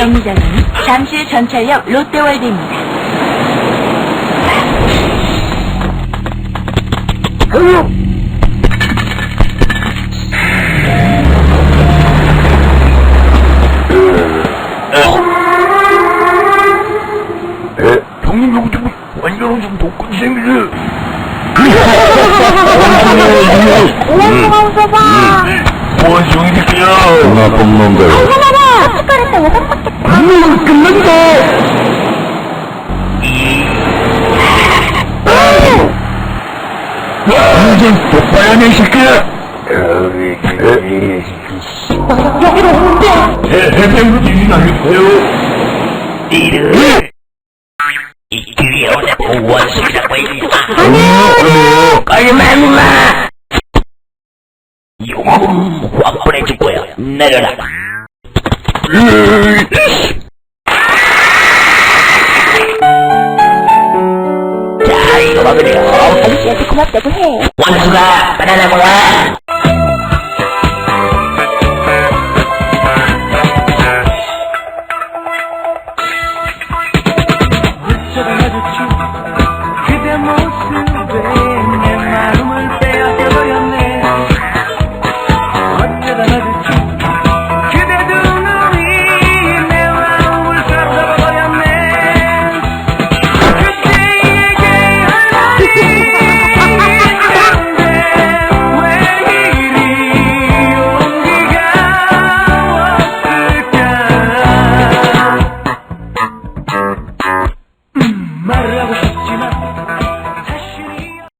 정류장은 잠실 전철역 롯데월드입니다. 에? 형님 여기 좀 완전 좀 독근생이지 원숭이 새끼야 나쁜 놈들 안 완전 똑바야네 이 새끼야 여기로 오는데? 해병으로 진입하겠어요? 이를 이 뒤에 오는 원숭이라고 했니 아니요 빨리 말마 용암 확 보내줄 거야 내려라 자 이거 먹으래요 아저씨한테 고맙다고 해. 원수가 바나나 먹어